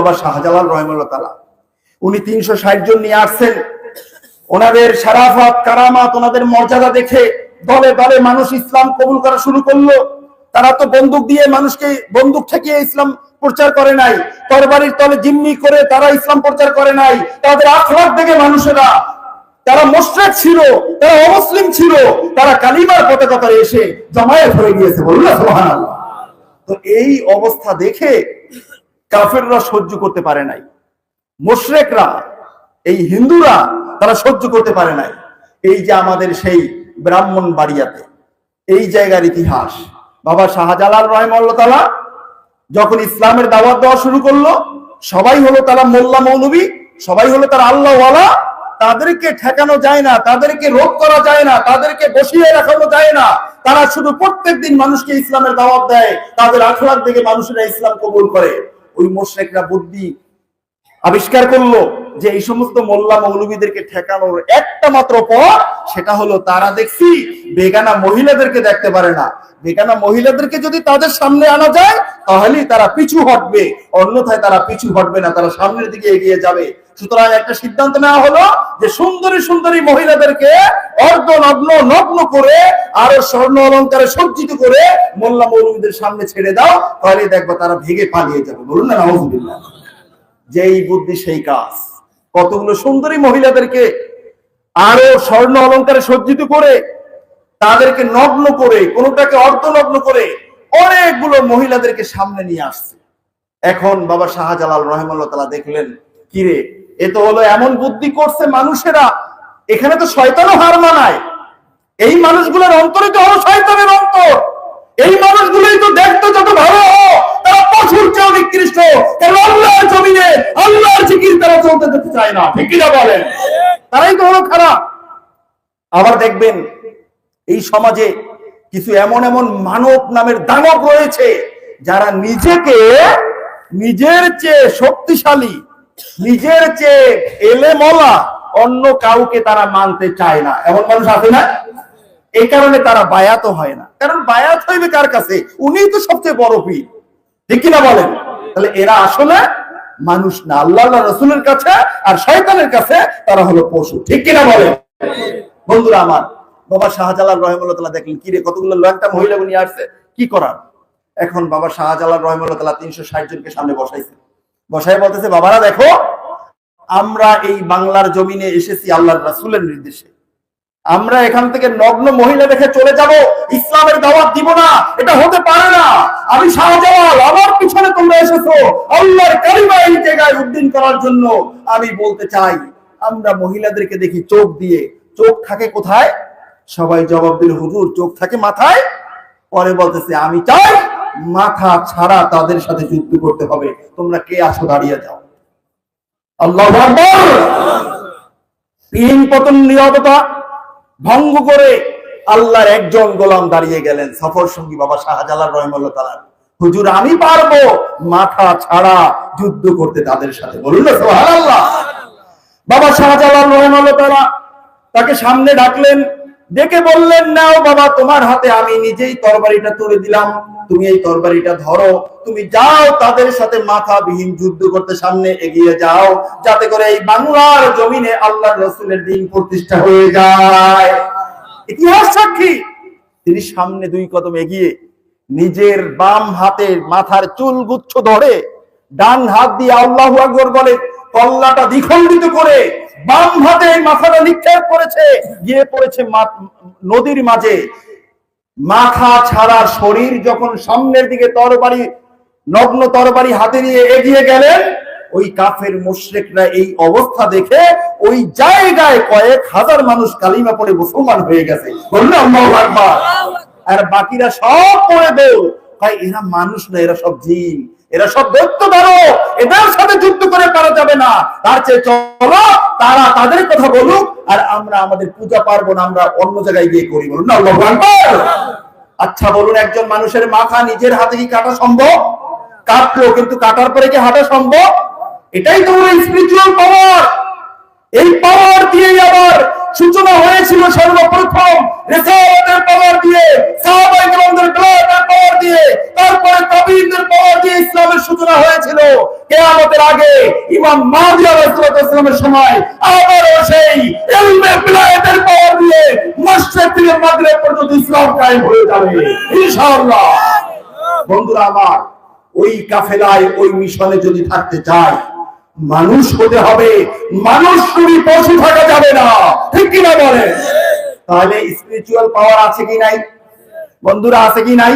বাবা শাহজালাল রহমুল্লাহ উনি তিনশো ষাট জন নিয়ে আসছেন। ওনাদের সারাফাত কারামাত, ওনাদের মর্যাদা দেখে দলে দলে মানুষ ইসলাম কবুল করা শুরু করল। তারা তো বন্দুক দিয়ে মানুষকে বন্দুক ঠেকিয়ে ইসলাম প্রচার করে নাই। তরবারির তলে জিম্মি করে তারা ইসলাম প্রচার করে নাই। তাদের আখলাক দেখে মানুষেরা, তারা মোশরেক ছিল, তারা অমুসলিম ছিল, তারা কালিমার পতাকা এসে জমায়েত হয়ে গিয়েছে বলুন তো এই অবস্থা দেখে কাফেররা সহ্য করতে পারে নাই। মুশরেকরা, এই হিন্দুরা, তারা সহ্য করতে পারে নাই। এই যে আমাদের সেই ব্রাহ্মণ বাড়িয়াতে, এই জায়গার ইতিহাস। বাবা শাহজালাল রহমল্লা যখন ইসলামের দাওয়াত দেওয়া শুরু করল, সবাই হলো তারা মোল্লা মৌলবী, সবাই হলো তারা আল্লাহওয়ালা। তাদেরকে ঠেকানো যায় না, তাদেরকে রোধ করা যায় না, তাদেরকে বসিয়ে রাখানো যায় না। তারা শুধু প্রত্যেক দিন মানুষকে ইসলামের দাওয়াত দেয়, তাদের আখলাক থেকে মানুষেরা ইসলাম কবুল করে। ওই মোশেকরা বুদ্ধি আবিষ্কার করল যে এই সমস্ত মোল্লা মৌলবীদেরকে ঠেকানোর একটা মাত্র পথ, সেটা হলো তারা দেখছি বেগানা মহিলাদেরকে দেখতে পারে না। বেগানা মহিলাদেরকে যদি তাদের সামনে আনা যায়, তাহলেই তারা পিছু হটবে। অন্যথায় তারা পিছু হটবে না, তারা সামনের দিকে এগিয়ে যাবে। সুতরাং একটা সিদ্ধান্ত নেওয়া হলো যে সুন্দরী সুন্দরী মহিলাদেরকে অর্ধ নগ্ন করে আরও স্বর্ণ অলঙ্কারে সজ্জিত করে মোল্লা মৌলবীদের সামনে ছেড়ে দাও, তাহলে দেখব তারা ভেগে পালিয়ে যাবে। বলুন না নজরুল্লাহ যেই বুদ্ধি, সেই কাজ। কতগুলো সুন্দরী মহিলাদেরকে আরও স্বর্ণ অলঙ্কারে সজ্জিত করে, তাদেরকে নগ্ন করে, কোনটাকে অর্ধনগ্ন করে অনেকগুলো মহিলাদেরকে সামনে নিয়ে আসছে। এখন বাবা শাহজালাল রহমাল্লাহ তালা দেখলেন, কিরে এ তো হলো এমন বুদ্ধি করছে মানুষেরা। এখানে তো শয়তানও হার মানায়। এই মানুষগুলোর অন্তরে তো হলো শয়তানের অন্তর। এই মানুষগুলোই তো দেখতো যত ভালো তারা পশুর চেয়েও নিকৃষ্ট। আল্লাহর জমিনে, আল্লাহর জিকির তারা চলতে যেতে চায় না ঠিক কিনা বলেন? তারাই তো হলো খারাপ। আবার দেখবেন, এই সমাজে কিছু এমন এমন মানব নামের দানব রয়েছে, যারা নিজেকে, নিজের চেয়ে শক্তিশালী নিজের চেয়ে এলে মলা অন্য কাউকে তারা মানতে চায় না। এমন মানুষ আছে না? এই কারণে তারা বায়াত হয় না। কারণ বায়াত হইবে কার কাছে? উনি তো সবচেয়ে বড় পীর। ঠিক কিনা বলেন? তাহলে এরা আসলে মানুষ না। আল্লাহ রসুলের কাছে আর শয়তানের কাছে তারা হলো পশু। ঠিক কিনা বলেন? বন্ধুরা আমার, বাবা শাহজালাল রহমুল্লাহ দেখলেন, কি রে, কতগুলো লয়টা মহিলা নিয়ে আসছে? কি করার? এখন বাবা শাহজালাল রহমুল্লাহ তিনশো ষাট জনকে সামনে বসাইছে। বসাই বলতেছে, বাবারা দেখো, আমরা এই বাংলার জমিনে এসেছি আল্লাহর রাসুলের নির্দেশে। আমরা এখান থেকে নগ্ন মহিলা দেখে চলে যাব, ইসলামের দাওয়াত দিব না, এটা হতে পারে না। আমি শাহজালাল, আমার পিছনে তোমরা এসেছ, আল্লাহর কালিমা এই জায়গায় উদ্দিন করার জন্য আমি বলতে চাই, আমরা মহিলাদেরকে দেখি চোখ দিয়ে, চোখ থাকে কোথায়? সবাই জবাব দিল, হুজুর, চোখ থাকে মাথায়? পরে বলতেছে, আমি চাই মাথা ছাড়া তাদের সাথে যুদ্ধ করতে হবে। তোমরা কে আসো দাঁড়িয়ে যাও। আল্লাহ তিন পতন নিরবতা ভঙ্গ করে আল্লাহর একজন গোলাম দাঁড়িয়ে গেলেন সফর সঙ্গী বাবা শাহজালাল রহমুল্লাহ তালা হুজুর, আমি পারব মাথা ছাড়া যুদ্ধ করতে তাদের সাথে। বলুন বাবা শাহজালাল রহমুল্লাহ তালা তাকে সামনে ডাকলেন। ডেকে বললেন, নাও বাবা, তোমার হাতে আমি নিজেই তরবারিটা তুলে দিলাম। তুমি এই তরবারিটা ধরো। তুমি যাও, তাদের সাথে মাথা বিহীন যুদ্ধ করতে সামনে এগিয়ে যাও। যাতে করে এই বাংলার জমিনে আল্লাহ রসুলের দিন প্রতিষ্ঠা হয়ে যায়। ইতিহাস সাক্ষী, তিনি সামনে দুই কদম এগিয়ে নিজের বাম হাতের মাথার চুল গুচ্ছ ধরে ডান হাত দিয়ে আল্লাহ আকবর বলে, কল্লাটা দ্বিখণ্ডিত করে বাম হাতে এই মাথাটা নিক্ষেপ করেছে গিয়ে পড়েছে নদীর মাঝে। মাথা ছাড়া শরীর যখন সামনের দিকে তরবারি নগ্ন তরবারি হাতে নিয়ে এগিয়ে গেলেন ওই কাফের মুশরিকরা এই অবস্থা দেখে ওই জায়গায় কয়েক হাজার মানুষ কালিমা পড়ে মুসলমান হয়ে গেছে। আর বাকিরা সব পড়ে ভাই এরা মানুষ না এরা সব জিন। এরা সব দৈত্য ধরো এদের সাথে যুদ্ধ করে পারা যাবে না। তার চেয়ে চলো তারা তাদের কথা বলুক, আর আমরা আমাদের পূজা পার্বণ আমরা অন্য জায়গায় গিয়ে করি বলুন না আচ্ছা বলুন, একজন মানুষের মাথা নিজের হাতে কি কাটা সম্ভব? কাটলো, কিন্তু কাটার পরে কি হাঁটা সম্ভব? এটাই তো স্পিরিচুয়াল পাওয়ার এই পাওয়ার দিয়ে আবার সূচনা হয়েছিল সর্বপ্রথম। রেসালতের পাওয়ার দিয়ে তাবিনদের পাওয়ার দিয়ে ইসলামের সূচনা হয়েছিল কেয়ামতের আগে। ইমাম মাহদি আলাইহিস সালামের সময় আবারও সেই ইলমে বিলায়াতের পাওয়ার দিয়ে মসজিদ থেকে মাগরিব পর্যন্ত ইসলাম কায়েম হয়ে যাবে। ইনশাআল্লাহ। বন্ধুরা আমার, ওই কাফেলায় ওই মিশনে যদি থাকতে চাই মানুষ হতে হবে, মানুষ তুমি পশু থাকা যাবে না। ঠিক কিনা বলে তাহলে স্পিরিচুয়াল পাওয়ার আছে কি নাই? বন্ধুরা আছে কি নাই?